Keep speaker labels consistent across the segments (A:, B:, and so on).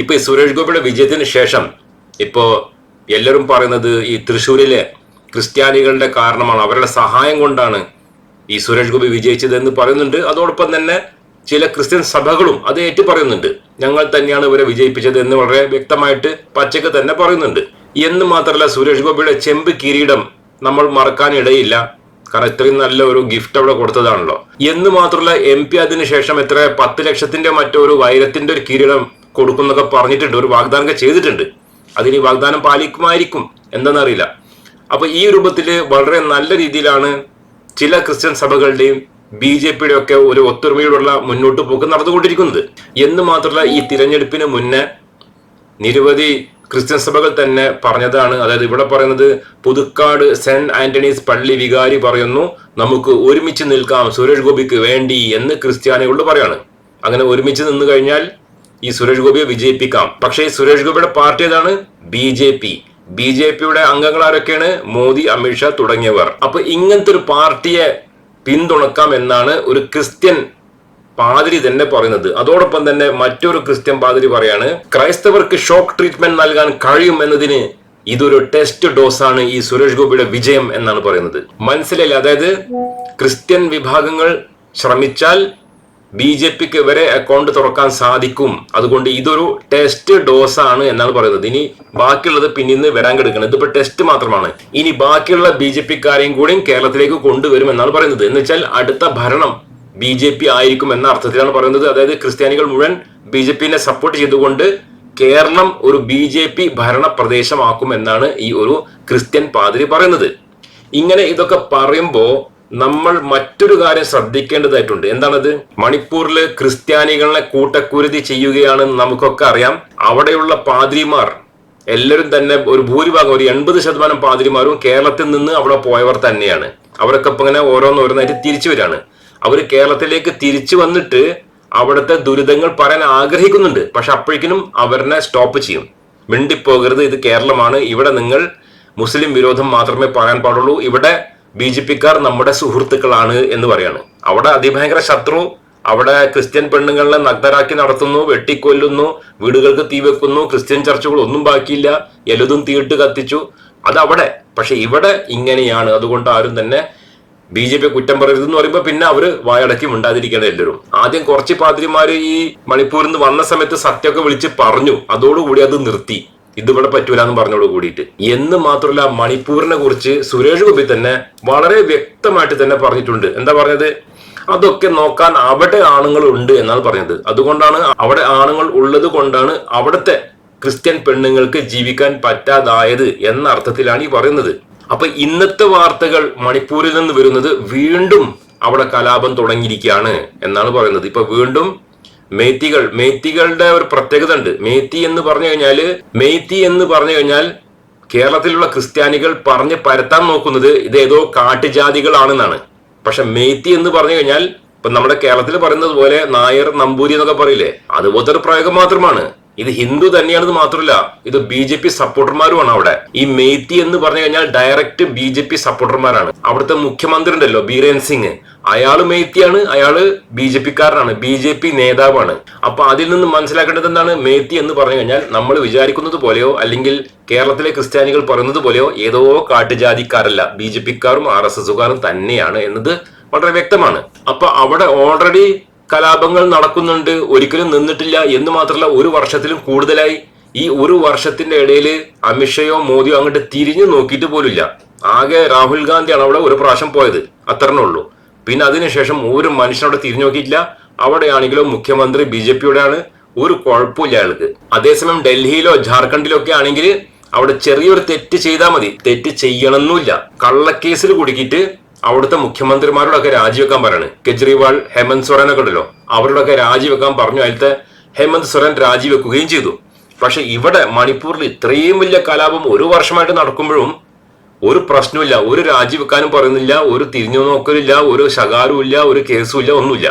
A: ഇപ്പൊ ഈ സുരേഷ് ഗോപിയുടെ വിജയത്തിന് ശേഷം ഇപ്പോ എല്ലാവരും പറയുന്നത് ഈ തൃശ്ശൂരിലെ ക്രിസ്ത്യാനികളുടെ കാരണമാണ് അവരുടെ സഹായം കൊണ്ടാണ് ഈ സുരേഷ് ഗോപി വിജയിച്ചത് എന്ന് പറയുന്നുണ്ട്. അതോടൊപ്പം തന്നെ ചില ക്രിസ്ത്യൻ സഭകളും അത് ഏറ്റു പറയുന്നുണ്ട്. ഞങ്ങൾ തന്നെയാണ് ഇവരെ വിജയിപ്പിച്ചത് എന്ന് വളരെ വ്യക്തമായിട്ട് പച്ചക്ക് തന്നെ പറയുന്നുണ്ട്. എന്ന് മാത്രമല്ല സുരേഷ് ഗോപിയുടെ ചെമ്പ് കിരീടം നമ്മൾ മറക്കാനിടയില്ല കാരണം ഇത്രയും നല്ല ഒരു ഗിഫ്റ്റ് അവിടെ കൊടുത്തതാണല്ലോ. എന്ന് മാത്രമല്ല എം പി അതിനുശേഷം എത്ര പത്ത് ലക്ഷത്തിന്റെ മറ്റൊരു വൈരത്തിന്റെ ഒരു കിരീടം കൊടുക്കുന്നൊക്കെ പറഞ്ഞിട്ടുണ്ട്. ഒരു വാഗ്ദാനം ചെയ്തിട്ടുണ്ട്. അതിന് വാഗ്ദാനം പാലിക്കുമായിരിക്കും എന്താണെന്നറിയില്ല. അപ്പൊ ഈ രൂപത്തിൽ വളരെ നല്ല രീതിയിലാണ് ചില ക്രിസ്ത്യൻ സഭകളുടെയും ബി ജെ പിയുടെ ഒക്കെ ഒരു ഒത്തൊരുമയോടുള്ള മുന്നോട്ട് പോക്ക് നടന്നുകൊണ്ടിരിക്കുന്നത്. എന്ന് മാത്രമല്ല ഈ തിരഞ്ഞെടുപ്പിന് മുന്നേ നിരവധി ക്രിസ്ത്യൻ സഭകൾ തന്നെ പറഞ്ഞതാണ്. അതായത് ഇവിടെ പറയുന്നത് പുതുക്കാട് സെന്റ് ആന്റണീസ് പള്ളി വികാരി പറയുന്നു നമുക്ക് ഒരുമിച്ച് നിൽക്കാം സുരേഷ് ഗോപിക്ക് വേണ്ടി എന്ന് ക്രിസ്ത്യാനികളോട് പറയാണ്. അങ്ങനെ ഒരുമിച്ച് നിന്ന് കഴിഞ്ഞാൽ ഈ സുരേഷ് ഗോപിയെ വിജയിപ്പിക്കാം. പക്ഷേ സുരേഷ് ഗോപിയുടെ പാർട്ടി ഏതാണ്? B J P. B J പിയുടെ അംഗങ്ങൾ ആരൊക്കെയാണ് മോദി അമിത്ഷാ തുടങ്ങിയവർ. അപ്പൊ ഇങ്ങനത്തെ ഒരു പാർട്ടിയെ പിന്തുണക്കാം എന്നാണ് ഒരു ക്രിസ്ത്യൻ പാതിരി തന്നെ പറയുന്നത്. അതോടൊപ്പം തന്നെ മറ്റൊരു ക്രിസ്ത്യൻ പാതിരി പറയാണ് ക്രൈസ്തവർക്ക് ഷോക്ക് ട്രീറ്റ്മെന്റ് നൽകാൻ കഴിയും എന്നതിന് ഇതൊരു ടെസ്റ്റ് ഡോസ് ആണ് ഈ സുരേഷ് ഗോപിയുടെ വിജയം എന്നാണ് പറയുന്നത്. മനസ്സിലായില്ല? അതായത് ക്രിസ്ത്യൻ വിഭാഗങ്ങൾ ശ്രമിച്ചാൽ ബി ജെ പിക്ക് വരെ അക്കൗണ്ട് തുറക്കാൻ സാധിക്കും. അതുകൊണ്ട് ഇതൊരു ടെസ്റ്റ് ഡോസ് ആണ് എന്നാണ് പറയുന്നത്. ഇനി ബാക്കിയുള്ളത് പിന്നീന്ന് വരാൻ കിടക്കുന്നത് ഇതിപ്പോ ടെസ്റ്റ് മാത്രമാണ്. ഇനി ബാക്കിയുള്ള ബി ജെ പിക്കാരെയും കൂടിയും കേരളത്തിലേക്ക് കൊണ്ടുവരും എന്നാണ് പറയുന്നത്. എന്ന് വെച്ചാൽ അടുത്ത ഭരണം ബി ജെ പി ആയിരിക്കും എന്ന അർത്ഥത്തിലാണ് പറയുന്നത്. അതായത് ക്രിസ്ത്യാനികൾ മുഴുവൻ ബി ജെ പിനെ സപ്പോർട്ട് ചെയ്തുകൊണ്ട് കേരളം ഒരു ബി ജെ പി ഭരണ പ്രദേശമാക്കും എന്നാണ് ഈ ഒരു ക്രിസ്ത്യൻ പാതിരി പറയുന്നത്. ഇങ്ങനെ ഇതൊക്കെ പറയുമ്പോ നമ്മൾ മറ്റൊരു കാര്യം ശ്രദ്ധിക്കേണ്ടതായിട്ടുണ്ട്. എന്താണത്? മണിപ്പൂരിൽ ക്രിസ്ത്യാനികളെ കൂട്ടക്കുരുതി ചെയ്യുകയാണെന്ന് നമുക്കൊക്കെ അറിയാം. അവിടെയുള്ള പാതിരിമാർ എല്ലാവരും തന്നെ ഒരു ഭൂരിഭാഗം ഒരു എൺപത് ശതമാനം പാതിരിമാരും കേരളത്തിൽ നിന്ന് അവിടെ പോയവർ തന്നെയാണ്. അവരൊക്കെ ഇപ്പൊ ഇങ്ങനെ ഓരോന്നോരോന്നായിട്ട് തിരിച്ചു വരികയാണ്. അവർ കേരളത്തിലേക്ക് തിരിച്ചു വന്നിട്ട് അവിടുത്തെ ദുരിതങ്ങൾ പറയാൻ ആഗ്രഹിക്കുന്നുണ്ട്. പക്ഷെ അപ്പോഴേക്കിനും അവരെ സ്റ്റോപ്പ് ചെയ്യും. മിണ്ടിപ്പോകരുത് ഇത് കേരളമാണ്. ഇവിടെ നിങ്ങൾ മുസ്ലിം വിരോധം മാത്രമേ പറയാൻ പാടുള്ളൂ. ഇവിടെ ബി ജെ പിക്കാർ നമ്മുടെ സുഹൃത്തുക്കളാണ് എന്ന് പറയാണ്. അവിടെ അതിഭയങ്കര ശത്രു അവിടെ ക്രിസ്ത്യൻ പെണ്ണുങ്ങളെ നഗ്നരാക്കി നടത്തുന്നു വെട്ടിക്കൊല്ലുന്നു വീടുകൾക്ക് തീ വെക്കുന്നു ക്രിസ്ത്യൻ ചർച്ചുകൾ ഒന്നും ബാക്കിയില്ല എല്ലതും തീയിട്ട് കത്തിച്ചു. അത് പക്ഷെ ഇവിടെ ഇങ്ങനെയാണ്. അതുകൊണ്ട് ആരും തന്നെ ബി ജെ പി കുറ്റം പറയരുത് എന്ന് പറയുമ്പോൾ പിന്നെ അവർ വായടക്കി ഉണ്ടാതിരിക്കണം എല്ലാവരും. ആദ്യം കുറച്ച് പാതിരിമാര് ഈ മണിപ്പൂരിൽ നിന്ന് വന്ന സമയത്ത് സത്യമൊക്കെ വിളിച്ച് പറഞ്ഞു. അതോടുകൂടി അത് നിർത്തി. ഇതിവിടെ പറ്റൂല എന്ന് പറഞ്ഞോട് കൂടിയിട്ട്. എന്ന് മാത്രമല്ല മണിപ്പൂരിനെ കുറിച്ച് സുരേഷ് ഗോപി തന്നെ വളരെ വ്യക്തമായിട്ട് തന്നെ പറഞ്ഞിട്ടുണ്ട്. എന്താ പറഞ്ഞത്? അതൊക്കെ നോക്കാൻ അവിടെ ആണുങ്ങൾ ഉണ്ട് എന്നാണ് പറഞ്ഞത്. അതുകൊണ്ടാണ് അവിടെ ആണുങ്ങൾ ഉള്ളത് കൊണ്ടാണ് അവിടുത്തെ ക്രിസ്ത്യൻ പെണ്ണുങ്ങൾക്ക് ജീവിക്കാൻ പറ്റാതായത് എന്ന അർത്ഥത്തിലാണ് ഈ പറയുന്നത്. അപ്പൊ ഇന്നത്തെ വാർത്തകൾ മണിപ്പൂരിൽ നിന്ന് വരുന്നത് വീണ്ടും അവിടെ കലാപം തുടങ്ങിയിരിക്കുകയാണ് എന്നാണ് പറയുന്നത്. ഇപ്പൊ വീണ്ടും മേത്തികൾ മേത്തികളുടെ ഒരു പ്രത്യേകത ഉണ്ട് മേത്തി എന്ന് പറഞ്ഞു കഴിഞ്ഞാൽ മേത്തി എന്ന് പറഞ്ഞു കഴിഞ്ഞാൽ കേരളത്തിലുള്ള ക്രിസ്ത്യാനികൾ പറഞ്ഞ് പരത്താൻ നോക്കുന്നത് ഇത് ഏതോ കാട്ടുജാതികളാണെന്നാണ്. പക്ഷെ മേത്തി എന്ന് പറഞ്ഞു കഴിഞ്ഞാൽ ഇപ്പൊ നമ്മുടെ കേരളത്തിൽ പറയുന്നത് പോലെ നായർ നമ്പൂരി എന്നൊക്കെ പറയില്ലേ? അതുപോലത്തെ ഒരു പ്രയോഗം മാത്രമാണ്. ഇത് ഹിന്ദു തന്നെയാണെന്ന് മാത്രമല്ല ഇത് ബി ജെ പി സപ്പോർട്ടർമാരുമാണ് അവിടെ. ഈ മേത്തി എന്ന് പറഞ്ഞു കഴിഞ്ഞാൽ ഡയറക്റ്റ് ബി ജെ പി സപ്പോർട്ടർമാരാണ്. അവിടുത്തെ മുഖ്യമന്ത്രി ഉണ്ടല്ലോ ബീരേൻ സിംഗ്. അയാൾ മേത്തിയാണ് അയാൾ ബി ജെ പിക്കാരനാണ് ബി ജെ പി നേതാവാണ്. അപ്പൊ അതിൽ നിന്ന് മനസ്സിലാക്കേണ്ടത് എന്താണ്? മേത്തി എന്ന് പറഞ്ഞു കഴിഞ്ഞാൽ നമ്മൾ വിചാരിക്കുന്നത് പോലെയോ അല്ലെങ്കിൽ കേരളത്തിലെ ക്രിസ്ത്യാനികൾ പറയുന്നത് പോലെയോ ഏതോ കാട്ടുജാതിക്കാരല്ല. ബി ജെ പിക്കാരും ആർ എസ് എസുകാരും തന്നെയാണ് എന്നത് വളരെ വ്യക്തമാണ്. അപ്പൊ അവിടെ ഓൾറെഡി കലാപങ്ങൾ നടക്കുന്നുണ്ട്. ഒരിക്കലും നിന്നിട്ടില്ല എന്ന് മാത്രമല്ല ഒരു വർഷത്തിലും കൂടുതലായി. ഈ ഒരു വർഷത്തിന്റെ ഇടയിൽ അമിത്ഷയോ മോദിയോ അങ്ങോട്ട് തിരിഞ്ഞു നോക്കിയിട്ട് പോലില്ല ആകെ രാഹുൽ ഗാന്ധിയാണ് അവിടെ ഒരു പ്രാവശ്യം പോയത്. അത്രേ ഉള്ളൂ. പിന്നെ അതിനുശേഷം ഒരു മനുഷ്യനോട് തിരിഞ്ഞു നോക്കിയിട്ടില്ല. അവിടെയാണെങ്കിലും മുഖ്യമന്ത്രി ബി ജെ പിയുടെയാണ് ഒരു കുഴപ്പമില്ല അയാൾക്ക്. അതേസമയം ഡൽഹിയിലോ ജാർഖണ്ഡിലോ ഒക്കെ ആണെങ്കിൽ അവിടെ ചെറിയൊരു തെറ്റ് ചെയ്താൽ മതി. തെറ്റ് ചെയ്യണമെന്നില്ല. കള്ളക്കേസിൽ കുടുക്കിയിട്ട് അവിടുത്തെ മുഖ്യമന്ത്രിമാരോടൊക്കെ രാജിവെക്കാൻ പറയാണ്. കെജ്രിവാൾ ഹേമന്ത് സൊറനൊക്കെ ഉണ്ടല്ലോ അവരോടൊക്കെ രാജിവെക്കാൻ പറഞ്ഞു. അതിലത്തെ ഹേമന്ത് സോറൻ രാജിവെക്കുകയും ചെയ്തു. പക്ഷെ ഇവിടെ മണിപ്പൂരിൽ ഇത്രയും വലിയ കലാപം ഒരു വർഷമായിട്ട് നടക്കുമ്പോഴും ഒരു പ്രശ്നമില്ല ഒരു രാജിവെക്കാനും പറയുന്നില്ല. ഒരു തിരിഞ്ഞു നോക്കലില്ല. ഒരു ശകാരവും ഇല്ല ഒരു കേസും ഇല്ല ഒന്നുമില്ല.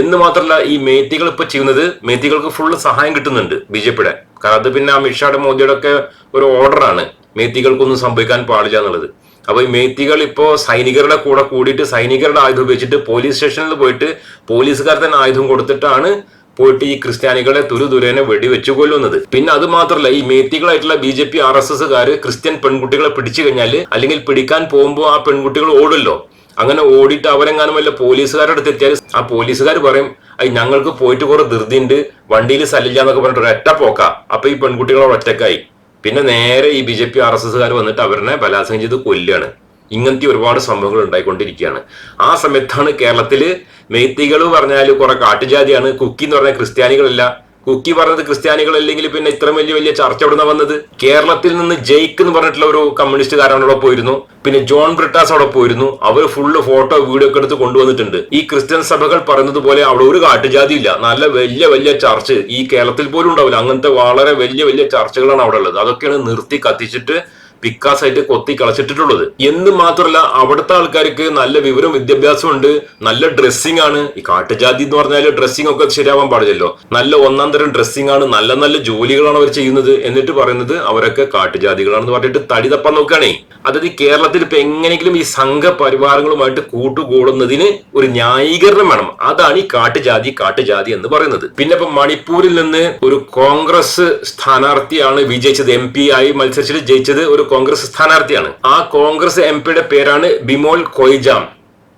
A: എന്ന് മാത്രമല്ല ഈ മേത്തികൾ ഇപ്പൊ ചെയ്യുന്നത് മേത്തികൾക്ക് ഫുള്ള് സഹായം കിട്ടുന്നുണ്ട് ബി ജെ പിയുടെ. കാരണം അത് പിന്നെ അമിത്ഷായുടെ മോദിയുടെ ഒക്കെ ഒരു ഓർഡറാണ് മേത്തികൾക്കൊന്നും സംഭവിക്കാൻ പാടില്ല എന്നുള്ളത്. അപ്പൊ ഈ മേത്തികൾ ഇപ്പോ സൈനികരുടെ കൂടെ കൂടിയിട്ട് സൈനികരുടെ ആയുധം ഉപയോഗിച്ചിട്ട് പോലീസ് സ്റ്റേഷനിൽ പോയിട്ട് പോലീസുകാർ തന്നെ ആയുധം കൊടുത്തിട്ടാണ് പോയിട്ട് ഈ ക്രിസ്ത്യാനികളെ തുരുതുരേനെ വെടിവെച്ചു കൊല്ലുന്നത്. പിന്നെ അത് മാത്രമല്ല ഈ മേത്തികളായിട്ടുള്ള B J P R S Christian പെൺകുട്ടികളെ പിടിച്ചു കഴിഞ്ഞാൽ അല്ലെങ്കിൽ പിടിക്കാൻ പോകുമ്പോൾ ആ പെൺകുട്ടികൾ ഓടുമല്ലോ. അങ്ങനെ ഓടിയിട്ട് അവരെങ്ങാനും വല്ല പോലീസുകാരുടെ അടുത്ത് എത്തിയാൽ ആ പോലീസുകാർ പറയും അത് ഞങ്ങൾക്ക് പോയിട്ട് കുറെ ധൃതിയുണ്ട് വണ്ടിയിൽ സ്ഥലമില്ല എന്നൊക്കെ പറഞ്ഞിട്ട് ഒറ്റ പോക്ക. അപ്പൊ ഈ പെൺകുട്ടികളോട് ഒറ്റക്കായി പിന്നെ നേരെ ഈ B J P R S എസ്സുകാർ വന്നിട്ട് അവരെ ബലാത്സംഗം ചെയ്ത് കൊല്ലുകയാണ്. ഇങ്ങനത്തെ ഒരുപാട് സംഭവങ്ങൾ ഉണ്ടായിക്കൊണ്ടിരിക്കുകയാണ്. ആ സമയത്താണ് കേരളത്തിൽ മെയ്ത്തികൾ പറഞ്ഞാൽ കുറെ കാട്ടുജാതിയാണ് കുക്കി എന്ന് പറഞ്ഞാൽ ക്രിസ്ത്യാനികളല്ല കുക്കി പറഞ്ഞത് ക്രിസ്ത്യാനികളല്ലെങ്കിൽ പിന്നെ ഇത്ര വലിയ വലിയ ചർച്ച എവിടുന്ന വന്നത്? കേരളത്തിൽ നിന്ന് ജെയ്ക്ക് എന്ന് പറഞ്ഞിട്ടുള്ള ഒരു കമ്മ്യൂണിസ്റ്റുകാരൻ അവിടെ പോയിരുന്നു. പിന്നെ ജോൺ ബ്രിട്ടാസ് അവിടെ പോയിരുന്നു. അവർ ഫുള്ള് ഫോട്ടോ വീഡിയോ ഒക്കെ എടുത്ത് കൊണ്ടുവന്നിട്ടുണ്ട്. ഈ ക്രിസ്ത്യൻ സഭകൾ പറയുന്നത് പോലെ അവിടെ ഒരു കാട്ടുജാതി ഇല്ല. നല്ല വലിയ വലിയ ചർച്ച് ഈ കേരളത്തിൽ പോലും ഉണ്ടാവില്ല. അങ്ങനത്തെ വളരെ വലിയ വലിയ ചർച്ചകളാണ് അവിടെ ഉള്ളത്. അതൊക്കെയാണ് നിർത്തി കത്തിച്ചിട്ട് പിക്കാസായിട്ട് കൊത്തി കളച്ചിട്ടിട്ടുള്ളത്. എന്ന് മാത്രമല്ല അവിടുത്തെ ആൾക്കാർക്ക് നല്ല വിവരം വിദ്യാഭ്യാസം ഉണ്ട് നല്ല ഡ്രസ്സിംഗ് ആണ്. ഈ കാട്ടുജാതി എന്ന് പറഞ്ഞാൽ ഡ്രസ്സിംഗ് ഒക്കെ ശരിയാവാൻ പാടില്ലല്ലോ. നല്ല ഒന്നാം തരം ഡ്രസ്സിംഗ് ആണ് നല്ല നല്ല ജോലികളാണ് അവർ ചെയ്യുന്നത് എന്നിട്ട് പറയുന്നത് അവരൊക്കെ കാട്ടുജാതികളാണെന്ന് പറഞ്ഞിട്ട് തടി തപ്പാൻ നോക്കുകയാണേ. അതായത് കേരളത്തിൽ ഇപ്പൊ എങ്ങനെയെങ്കിലും ഈ സംഘപരിവാരങ്ങളുമായിട്ട് കൂട്ടുകൂടുന്നതിന് ഒരു ന്യായീകരണം വേണം. അതാണ് ഈ കാട്ടുജാതി കാട്ടുജാതി എന്ന് പറയുന്നത്. പിന്നെ ഇപ്പൊ മണിപ്പൂരിൽ നിന്ന് ഒരു കോൺഗ്രസ് സ്ഥാനാർത്ഥിയാണ് വിജയിച്ചത് എം പി ആയി മത്സരിച്ചിട്ട് ജയിച്ചത് ഒരു കോൺഗ്രസ് സ്ഥാനാർത്ഥിയാണ്. ആ കോൺഗ്രസ് എം പിയുടെ പേരാണ് ബിമോൾ കൊയ്ജാം.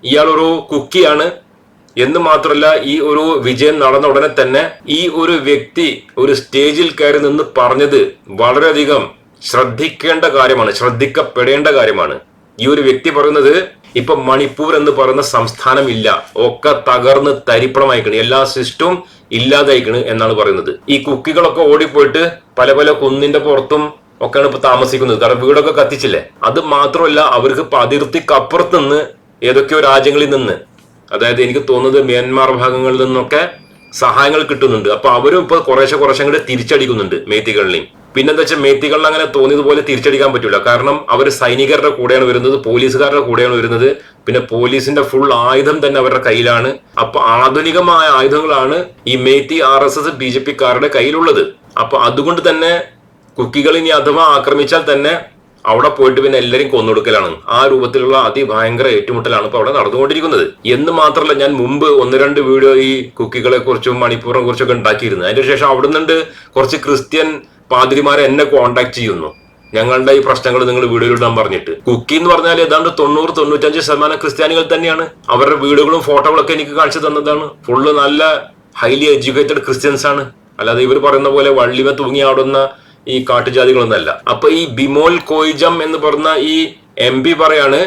A: ഇയാൾ ഒരു കുക്കിയാണ്. എന്ന് മാത്രമല്ല ഈ ഒരു വിജയം നടന്ന ഉടനെ തന്നെ ഈ ഒരു വ്യക്തി ഒരു സ്റ്റേജിൽ കയറി നിന്ന് പറഞ്ഞത് വളരെയധികം ശ്രദ്ധിക്കേണ്ട കാര്യമാണ് ശ്രദ്ധിക്കപ്പെടേണ്ട കാര്യമാണ്. ഈ ഒരു വ്യക്തി പറയുന്നത് ഇപ്പൊ മണിപ്പൂർ എന്ന് പറയുന്ന സംസ്ഥാനം ഇല്ല ഒക്കെ തകർന്ന് തരിപ്പണമായിക്കണ്. എല്ലാ സിസ്റ്റവും ഇല്ലാതായിക്കണ് എന്നാണ് പറയുന്നത്. ഈ കുക്കികളൊക്കെ ഓടിപ്പോയിട്ട് പല പല കുന്നിന്റെ പുറത്തും ഒക്കെയാണ് ഇപ്പൊ താമസിക്കുന്നത്. കാരണം വീടൊക്കെ കത്തിച്ചില്ലേ? അത് മാത്രമല്ല അവർക്ക് അതിർത്തിക്കപ്പുറത്ത് നിന്ന് ഏതൊക്കെയോ രാജ്യങ്ങളിൽ നിന്ന് അതായത് എനിക്ക് തോന്നുന്നത് മ്യാൻമാർ ഭാഗങ്ങളിൽ നിന്നൊക്കെ സഹായങ്ങൾ കിട്ടുന്നുണ്ട്. അപ്പൊ അവരും ഇപ്പൊ കുറേശ്ശെ കുറേശ്ശെ കൂടെ തിരിച്ചടിക്കുന്നുണ്ട് മേത്തികളിലെയും പിന്നെന്താ വെച്ചാൽ മേത്തികളിൽ അങ്ങനെ തോന്നിയതുപോലെ തിരിച്ചടിക്കാൻ പറ്റില്ല കാരണം അവർ സൈനികരുടെ കൂടെയാണ് വരുന്നത് പോലീസുകാരുടെ കൂടെയാണ് വരുന്നത്. പിന്നെ പോലീസിന്റെ ഫുൾ ആയുധം തന്നെ അവരുടെ കയ്യിലാണ്. അപ്പൊ ആധുനികമായ ആയുധങ്ങളാണ് ഈ Meitei R S S B J പിക്കാരുടെ കയ്യിലുള്ളത്. അപ്പൊ അതുകൊണ്ട് തന്നെ കുക്കികൾ ഇനി അഥവാ ആക്രമിച്ചാൽ തന്നെ അവിടെ പോയിട്ട് പിന്നെ എല്ലാവരും കൊന്നൊടുക്കലാണ്. ആ രൂപത്തിലുള്ള അതിഭയങ്കര ഏറ്റുമുട്ടലാണ് ഇപ്പൊ അവിടെ നടന്നുകൊണ്ടിരിക്കുന്നത്. എന്ന് മാത്രമല്ല ഞാൻ മുമ്പ് ഒന്ന് രണ്ട് വീഡിയോ ഈ കുക്കികളെ കുറിച്ചും മണിപ്പൂറിനെ കുറിച്ചൊക്കെ ഉണ്ടാക്കിയിരുന്നു. അതിന്റെ ശേഷം അവിടെ നിന്നുണ്ട് കുറച്ച് ക്രിസ്ത്യൻ പാതിരിമാരെ എന്നെ കോണ്ടാക്ട് ചെയ്യുന്നു. ഞങ്ങളുടെ ഈ പ്രശ്നങ്ങൾ നിങ്ങൾ വീഡിയോയിൽ ഇടാൻ പറഞ്ഞിട്ട്. കുക്കി എന്ന് പറഞ്ഞാൽ ഏതാണ്ട് തൊണ്ണൂറ് തൊണ്ണൂറ്റഞ്ച് ശതമാനം ക്രിസ്ത്യാനികൾ തന്നെയാണ്. അവരുടെ വീടുകളും ഫോട്ടോകളൊക്കെ എനിക്ക് കാണിച്ചു തന്നതാണ്. ഫുള്ള് നല്ല ഹൈലി എഡ്യൂക്കേറ്റഡ് ക്രിസ്ത്യൻസ് ആണ്. അല്ലാതെ ഇവർ പറയുന്ന പോലെ വള്ളിമ തൂങ്ങി ആടുന്ന ഈ കാട്ടുജാതികളൊന്നല്ല. അപ്പൊ ഈ ബിമോൽ കോയിജം എന്ന് പറഞ്ഞ ഈ എം പി പറയാണ്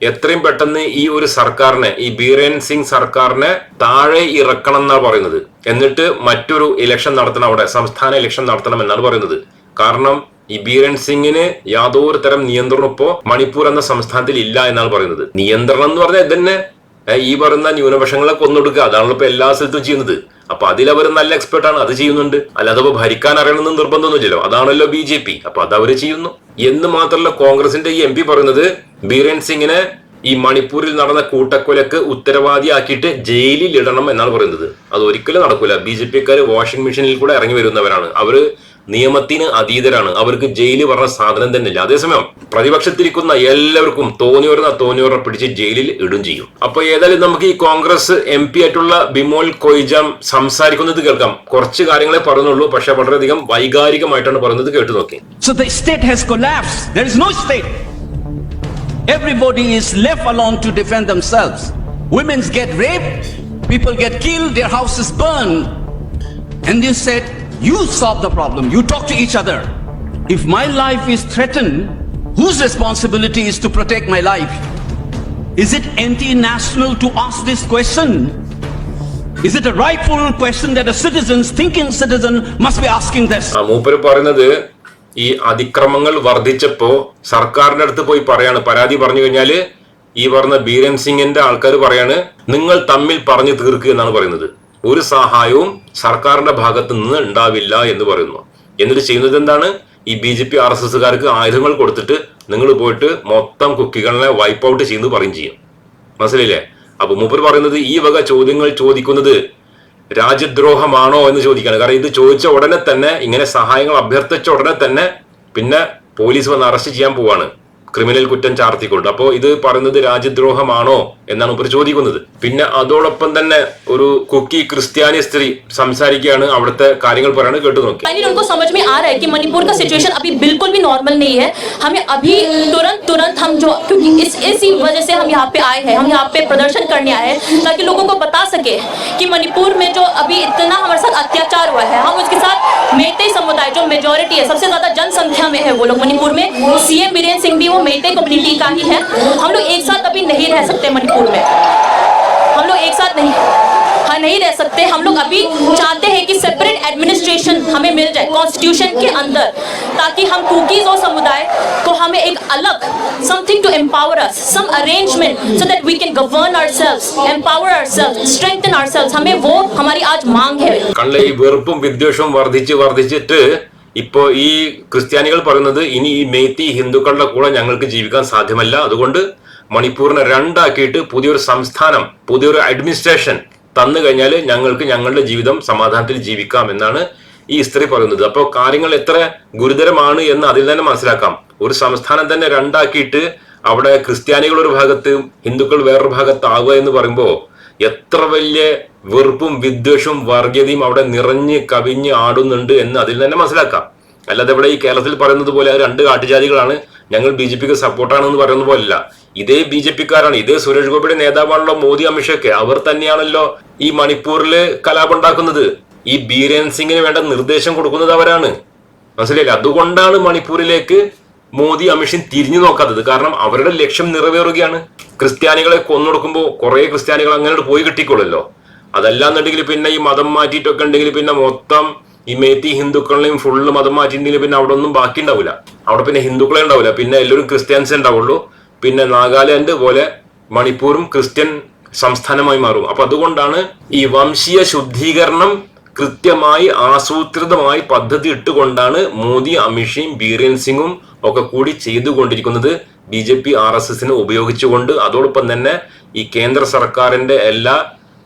A: എത്രയും പെട്ടെന്ന് ഈ ഒരു സർക്കാരിനെ ഈ ബീരൻ സിംഗ് സർക്കാരിനെ താഴെ ഇറക്കണം എന്നാണ് പറയുന്നത്. എന്നിട്ട് മറ്റൊരു ഇലക്ഷൻ നടത്തണം അവിടെ സംസ്ഥാന ഇലക്ഷൻ നടത്തണം എന്നാണ് പറയുന്നത്. കാരണം ഈ ബീരൻ സിംഗിന് യാതൊരു തരം നിയന്ത്രണം ഇപ്പോ മണിപ്പൂർ എന്ന സംസ്ഥാനത്തിൽ ഇല്ല എന്നാണ് പറയുന്നത്. നിയന്ത്രണം എന്ന് പറഞ്ഞാൽ ഇതന്നെ ഈ പറയുന്ന ന്യൂനപക്ഷങ്ങളെ കൊന്നൊടുക്കുക. അതാണല്ലോ ഇപ്പൊ എല്ലാ സ്ഥലത്തും ചെയ്യുന്നത്. അപ്പൊ അതിലവർ നല്ല എക്സ്പെർട്ട് ആണ് അത് ചെയ്യുന്നുണ്ട്. അല്ലാതെ ഭരിക്കാൻ അറിയണമെന്ന് നിർബന്ധമൊന്നുമില്ലല്ലോ. അതാണല്ലോ ബി ജെ പി. അപ്പൊ അത് ചെയ്യുന്നു. എന്ന് മാത്രമല്ല കോൺഗ്രസിന്റെ ഈ എം പി പറയുന്നത് ബീരൻ സിംഗിനെ ഈ മണിപ്പൂരിൽ നടന്ന കൂട്ടക്കൊലക്ക് ഉത്തരവാദിയാക്കിയിട്ട് ജയിലിൽ ഇടണം എന്നാണ് പറയുന്നത്. അത് ഒരിക്കലും നടക്കൂല. ബി ജെ പിക്കാർ വാഷിംഗ് മെഷീനിൽ കൂടെ ഇറങ്ങി വരുന്നവരാണ്. അവർ നിയമത്തിന് അതീതരാണ്. അവർക്ക് ജയിൽ പറഞ്ഞ സാധനം തന്നെ ഇല്ല അതേസമയം പ്രതിപക്ഷത്തിരിക്കുന്ന എല്ലാവർക്കും തോന്നിയോർന്ന വരുന്ന പിടിച്ച് ജയിലിൽ ഇടും ചെയ്യും. അപ്പൊ ഏതായാലും നമുക്ക് ഈ കോൺഗ്രസ് എം പി ആയിട്ടുള്ള ബിമോൽ കൊയ്ജാം സംസാരിക്കുന്നത് കേൾക്കാം. കുറച്ച് കാര്യങ്ങളെ പറഞ്ഞുള്ളൂ. പക്ഷെ വളരെയധികം വൈകാരികമായിട്ടാണ് പറയുന്നത് കേട്ടു നോക്കി.
B: Everybody is left alone to defend themselves. Women get raped, people get killed, their houses burned. And you said, You solve the problem, you talk to each other. If my life is threatened, whose responsibility is to protect my life? Is it anti national to ask this question? Is it a rightful question that a citizen, thinking citizen, must be asking this?
A: ആ മൂപ്പര് പറയുന്നത് ഈ അതിക്രമങ്ങൾ വർദ്ധിച്ചപ്പോ സർക്കാരിന്റെ അടുത്ത് പോയി പറയാണ്. പരാതി പറഞ്ഞു കഴിഞ്ഞാൽ ഈ പറഞ്ഞ ബീരൻ സിംഗിന്റെ ആൾക്കാർ പറയാണ് നിങ്ങൾ തമ്മിൽ പറഞ്ഞു തീർക്കുക എന്നാണ് പറയുന്നത്. ഒരു സഹായവും സർക്കാരിന്റെ ഭാഗത്ത് നിന്ന് ഉണ്ടാവില്ല എന്ന് പറയുന്നു. എന്നിട്ട് ചെയ്യുന്നത് എന്താണ്? ഈ B J P R S എസ്സുകാർക്ക് ആയുധങ്ങൾ കൊടുത്തിട്ട് നിങ്ങൾ പോയിട്ട് മൊത്തം കുക്കികളെ വൈപ്പ് ഔട്ട് ചെയ്യുന്നു പറയും ചെയ്യും. മനസ്സിലില്ലേ അപ്പൊ മൂപ്പർ പറയുന്നത് ഈ വക ചോദ്യങ്ങൾ ചോദിക്കുന്നത് രാജ്യദ്രോഹമാണോ എന്ന് ചോദിക്കുകയാണ് കാരണം ഇത് ചോദിച്ച ഉടനെ തന്നെ ഇങ്ങനെ സഹായങ്ങൾ അഭ്യർത്ഥിച്ച ഉടനെ തന്നെ പിന്നെ പോലീസ് വന്ന് അറസ്റ്റ് ചെയ്യാൻ പോവാണ്. ക്രിമിനൽ കുറ്റം ചാർത്തിക്കൊണ്ട് അപ്പോൾ ഇത് പറയുന്നത് രാജ്യദ്രോഹമാണോ എന്നാണ് ഇവർ ചോദിക്കുന്നത് പിന്നെ അതോടൊപ്പം തന്നെ ഒരു കുക്കി ക്രിസ്ത്യാനി സ്ത്രീ സംസാരിക്കുകയാണ് അവിടുത്തെ കാര്യങ്ങൾ പറയാണ് കേട്ടു നോക്കി
C: फाइनली उनको समझ में आ रहा है कि मणिपुर का सिचुएशन अभी बिल्कुल भी नॉर्मल नहीं है हमें अभी तुरंत तुरंत हम जो क्योंकि इस इसी वजह से हम यहाँ पे आए हैं हम यहाँ पे प्रदर्शन करने आए हैं ताकि लोगों को बता सके कि मणिपुर में जो अभी इतना हमारे साथ अत्याचार हुआ है हम उसके साथ मेते समुदाय जो मेजोरिटी है सबसे ज्यादा जनसंख्या में है वो लोग मणिपुर में सीएम बीरेन सिंह भी वो मेते कम्युनिटी का ही है हम लोग एक साथ अभी नहीं रह सकते मणिपुर में हम लोग एक साथ नहीं हाँ नहीं रह सकते हम लोग अभी चाहते हैं कि सेपरेट एडमिनिस्ट्रेशन हमें मिल जाए कॉन्स्टिट्यूशन के अंदर ताकि हम कुकीज और समुदाय को हमें एक अलग something to empower us some arrangement so that we can govern ourselves empower ourselves strengthen ourselves हमें वो हमारी आज मांग है
A: കണ്ട ഈ വെറുപ്പും വിദ്വേഷവും വർദ്ധിച്ച് വർദ്ധിച്ചിട്ട് ഇപ്പോ ഈ ക്രിസ്ത്യാനികൾ പറയുന്നത് ഇനി ഈ മേത്തി ഹിന്ദുക്കളുടെ കൂടെ ഞങ്ങൾക്ക് ജീവിക്കാൻ സാധ്യമല്ല. അതുകൊണ്ട് മണിപ്പൂരിനെ രണ്ടാക്കിയിട്ട് പുതിയൊരു സംസ്ഥാനം പുതിയൊരു അഡ്മിനിസ്ട്രേഷൻ തന്നു കഴിഞ്ഞാൽ ഞങ്ങൾക്ക് ഞങ്ങളുടെ ജീവിതം സമാധാനത്തിൽ ജീവിക്കാം എന്നാണ് ഈ സ്ത്രീ പറയുന്നത്. അപ്പോൾ കാര്യങ്ങൾ എത്ര ഗുരുതരമാണ് എന്ന് അതിൽ തന്നെ മനസ്സിലാക്കാം. ഒരു സംസ്ഥാനം തന്നെ രണ്ടാക്കിയിട്ട് അവിടെ ക്രിസ്ത്യാനികൾ ഒരു ഭാഗത്ത് ഹിന്ദുക്കൾ വേറൊരു ഭാഗത്താവുക എന്ന് പറയുമ്പോൾ എത്ര വലിയ വെറുപ്പും വിദ്വേഷവും വർഗീയതയും അവിടെ നിറഞ്ഞ് കവിഞ്ഞ് ആടുന്നുണ്ട് എന്ന് അതിൽ തന്നെ മനസ്സിലാക്കാം. അല്ലാതെ ഇവിടെ ഈ കേരളത്തിൽ പറയുന്നത് പോലെ രണ്ട് കാട്ടുജാതികളാണ്. ഞങ്ങൾ ബി ജെ പിക്ക് സപ്പോർട്ടാണെന്ന് പറയുന്ന പോലല്ല ഇതേ ബി ജെ പിക്കാരാണ്. ഇതേ സുരേഷ് ഗോപിയുടെ നേതാവാണല്ലോ മോദി അമിത്ഷയൊക്കെ. അവർ തന്നെയാണല്ലോ ഈ മണിപ്പൂരിൽ കലാപുണ്ടാക്കുന്നത് ഈ ബീരേൻ സിംഗിന് വേണ്ട നിർദ്ദേശം കൊടുക്കുന്നത് അവരാണ്. മനസ്സിലായില്ലേ? അതുകൊണ്ടാണ് മണിപ്പൂരിലേക്ക് മോദി അമിഷൻ തിരിഞ്ഞു നോക്കാത്തത് കാരണം അവരുടെ ലക്ഷ്യം നിറവേറുകയാണ്. ക്രിസ്ത്യാനികളെ കൊന്നൊടുക്കുമ്പോൾ കുറെ ക്രിസ്ത്യാനികൾ അങ്ങനെ പോയി കിട്ടിക്കൊള്ളല്ലോ അതല്ലാന്നുണ്ടെങ്കിൽ പിന്നെ ഈ മതം മാറ്റിയിട്ടൊക്കെ ഉണ്ടെങ്കിൽ പിന്നെ മൊത്തം ഈ മേത്തി ഹിന്ദുക്കളെയും ഫുള്ള് മതം മാറ്റിയിട്ടുണ്ടെങ്കിൽ പിന്നെ അവിടെ ഒന്നും ബാക്കി ഉണ്ടാവില്ല അവിടെ പിന്നെ ഹിന്ദുക്കളെ ഉണ്ടാവില്ല പിന്നെ എല്ലാവരും ക്രിസ്ത്യൻസ് ഉണ്ടാവുള്ളൂ. പിന്നെ നാഗാലാൻഡ് പോലെ മണിപ്പൂരും ക്രിസ്ത്യൻ സംസ്ഥാനമായി മാറും. അപ്പൊ അതുകൊണ്ടാണ് ഈ വംശീയ ശുദ്ധീകരണം കൃത്യമായി ആസൂത്രിതമായി പദ്ധതി ഇട്ടുകൊണ്ടാണ് മോദി അമിത്ഷയും ബീരേൻ സിംഗും ഒക്കെ കൂടി ചെയ്തുകൊണ്ടിരിക്കുന്നത്. B J P R S എസിനെ ഉപയോഗിച്ചുകൊണ്ട്. അതോടൊപ്പം തന്നെ ഈ കേന്ദ്ര സർക്കാരിന്റെ എല്ലാ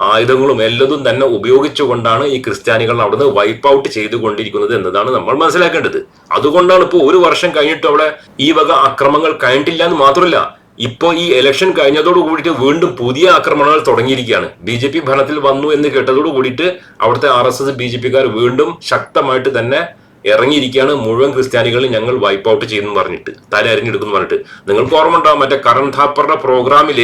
A: ആയുധങ്ങളും എല്ലതും തന്നെ ഉപയോഗിച്ചുകൊണ്ടാണ് ഈ ക്രിസ്ത്യാനികൾ അവിടുന്ന് വൈപ്പ് ഔട്ട് ചെയ്തുകൊണ്ടിരിക്കുന്നത് എന്നതാണ് നമ്മൾ മനസ്സിലാക്കേണ്ടത്. അതുകൊണ്ടാണ് ഇപ്പോൾ ഒരു വർഷം കഴിഞ്ഞിട്ട് അവിടെ ഈ വക അക്രമങ്ങൾ കഴിഞ്ഞിട്ടില്ല എന്ന് മാത്രമല്ല ഇപ്പോ ഈ ഇലക്ഷൻ കഴിഞ്ഞതോട് കൂടിയിട്ട് വീണ്ടും പുതിയ ആക്രമണങ്ങൾ തുടങ്ങിയിരിക്കുകയാണ്. ബി ജെ പി ഭരണത്തിൽ വന്നു എന്ന് കേട്ടതോട് കൂടിയിട്ട് അവിടുത്തെ R S S B J പിക്കാർ വീണ്ടും ശക്തമായിട്ട് തന്നെ ഇറങ്ങിയിരിക്കുകയാണ്. മുഴുവൻ ക്രിസ്ത്യാനികളും ഞങ്ങൾ വൈപ്പ് ഔട്ട് ചെയ്യുന്നു പറഞ്ഞിട്ട് തല അരിഞ്ഞെടുക്കുന്നു പറഞ്ഞിട്ട്. നിങ്ങൾക്ക് ഓർമ്മ ഉണ്ടാവും മറ്റേ കരൺ ഥാപ്പറുടെ പ്രോഗ്രാമിൽ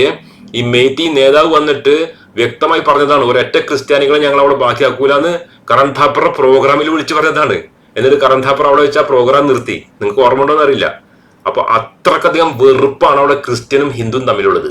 A: ഈ മേത്തി നേതാവ് വന്നിട്ട് വ്യക്തമായി പറഞ്ഞതാണ് ഒരൊറ്റ ക്രിസ്ത്യാനികളെ ഞങ്ങൾ അവിടെ ബാക്കിയാക്കൂല എന്ന് കരൺ ഥാപ്പറുടെ പ്രോഗ്രാമിൽ വിളിച്ചു പറഞ്ഞതാണ്. എന്നിട്ട് കരൺ ഥാപ്പർ അവിടെ വെച്ച് ആ പ്രോഗ്രാം നിർത്തി. നിങ്ങൾക്ക് ഓർമ്മ ഉണ്ടോ എന്നറിയില്ല അപ്പൊ അത്രക്കധികം വെറുപ്പാണ് അവിടെ ക്രിസ്ത്യനും ഹിന്ദുവും തമ്മിലുള്ളത്.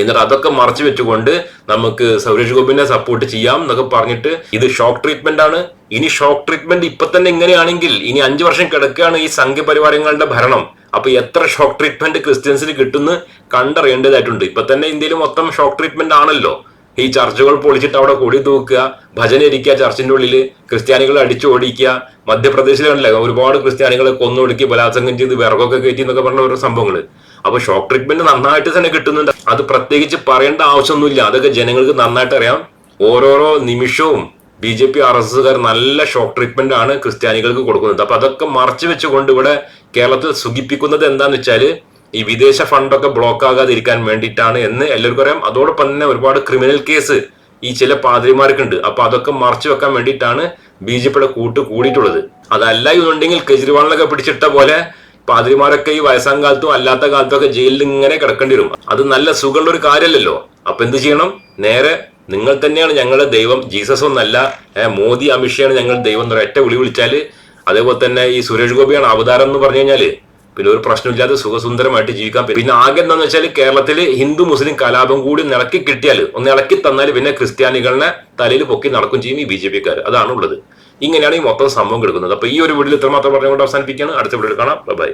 A: എന്നിട്ട് അതൊക്കെ മറച്ചു വെച്ചുകൊണ്ട് നമുക്ക് സൗരേഷ് ഗോപിനെ സപ്പോർട്ട് ചെയ്യാം എന്നൊക്കെ പറഞ്ഞിട്ട് ഇത് ഷോക്ക് ട്രീറ്റ്മെന്റ് ആണ്. ഇനി ഷോക്ക് ട്രീറ്റ്മെന്റ് ഇപ്പൊ തന്നെ ഇങ്ങനെയാണെങ്കിൽ ഇനി അഞ്ചു വർഷം കിടക്കുകയാണ് ഈ സംഘപരിവാരങ്ങളുടെ ഭരണം. അപ്പൊ എത്ര ഷോക്ക് ട്രീറ്റ്മെന്റ് ക്രിസ്ത്യൻസിന് കിട്ടുന്നു കണ്ടറിയേണ്ടതായിട്ടുണ്ട്. ഇപ്പൊ തന്നെ ഇന്ത്യയിൽ മൊത്തം ഷോക്ക് ട്രീറ്റ്മെന്റ് ആണല്ലോ. ഈ ചർച്ചുകൾ പൊളിച്ചിട്ട് അവിടെ കൊടി തൂക്കുക ഭജന ഇരിക്കുക ചർച്ചിന്റെ ഉള്ളിൽ ക്രിസ്ത്യാനികളെ അടിച്ചു ഓടിക്കുക. മധ്യപ്രദേശിലാണല്ലേ ഒരുപാട് ക്രിസ്ത്യാനികളെ കൊന്നൊടുക്കി ബലാത്സംഗം ചെയ്ത് വിറകൊക്കെ കയറ്റി എന്നൊക്കെ പറഞ്ഞ ഓരോ സംഭവങ്ങൾ അപ്പൊ ഷോക്ക് ട്രീറ്റ്മെന്റ് നന്നായിട്ട് തന്നെ കിട്ടുന്നുണ്ട്. അത് പ്രത്യേകിച്ച് പറയേണ്ട ആവശ്യമൊന്നുമില്ല. അതൊക്കെ ജനങ്ങൾക്ക് നന്നായിട്ട് അറിയാം. ഓരോരോ നിമിഷവും B J P R S എസ്സുകാർ നല്ല ഷോക്ക് ട്രീറ്റ്മെന്റ് ആണ് ക്രിസ്ത്യാനികൾക്ക് കൊടുക്കുന്നത്. അപ്പൊ അതൊക്കെ മറച്ചു വെച്ചുകൊണ്ട് ഇവിടെ കേരളത്തിൽ സുഖിപ്പിക്കുന്നത് എന്താന്ന് വെച്ചാൽ ഈ വിദേശ ഫണ്ടൊക്കെ ബ്ലോക്ക് ആകാതിരിക്കാൻ വേണ്ടിയിട്ടാണ് എന്ന് എല്ലാവർക്കും അറിയാം. അതോടൊപ്പം തന്നെ ഒരുപാട് ക്രിമിനൽ കേസ് ഈ ചില പാതിരിമാർക്കുണ്ട്. അപ്പൊ അതൊക്കെ മറച്ചു വെക്കാൻ വേണ്ടിയിട്ടാണ് ബി ജെ പിയുടെ കൂട്ട് കൂടിയിട്ടുള്ളത്. അതല്ല ഇതുണ്ടെങ്കിൽ കെജ്രിവാളിനൊക്കെ പിടിച്ചിട്ട പോലെ പാതിരിമാരൊക്കെ ഈ വയസ്സാം കാലത്തും അല്ലാത്ത കാലത്തും ഒക്കെ ജയിലിൽ ഇങ്ങനെ കിടക്കേണ്ടി വരും. അത് നല്ല സുഖമുള്ള ഒരു കാര്യമല്ലല്ലോ. അപ്പൊ എന്ത് ചെയ്യണം? നേരെ നിങ്ങൾ തന്നെയാണ് ഞങ്ങളുടെ ദൈവം. ജീസസ് ഒന്നല്ല. മോദി അമിത്ഷയാണ് ഞങ്ങളുടെ ദൈവം എന്ന് ഒറ്റ വിളി വിളിച്ചാൽ അതേപോലെ തന്നെ ഈ സുരേഷ് ഗോപിയാണ് അവതാരം എന്ന് പറഞ്ഞു കഴിഞ്ഞാൽ പിന്നെ ഒരു പ്രശ്നമില്ലാതെ സുഖസുന്ദരമായിട്ട് ജീവിക്കാൻ പറ്റും. പിന്നെ ആകെ എന്താണെന്ന് വെച്ചാൽ കേരളത്തിൽ ഹിന്ദു മുസ്ലിം കലാപം കൂടി നിളക്കി കിട്ടിയാൽ ഒന്ന് ഇളക്കി തന്നാൽ പിന്നെ ക്രിസ്ത്യാനികളെ തലയിൽ പൊക്കി നടക്കും ചെയ്യും ഈ ബി ജെ പിക്കാർ അതാണ് ഉള്ളത് ഇങ്ങനെയാണ് ഈ മൊത്തം സംഭവം കിടക്കുന്നത്. അപ്പൊ ഈ ഒരു വീഡിയോയിൽ ഇത്രമാത്രം പറഞ്ഞുകൊണ്ട് അവസാനിപ്പിക്കുകയാണ്. അടുത്ത വീഡിയോയിൽ കാണാം. ബൈ.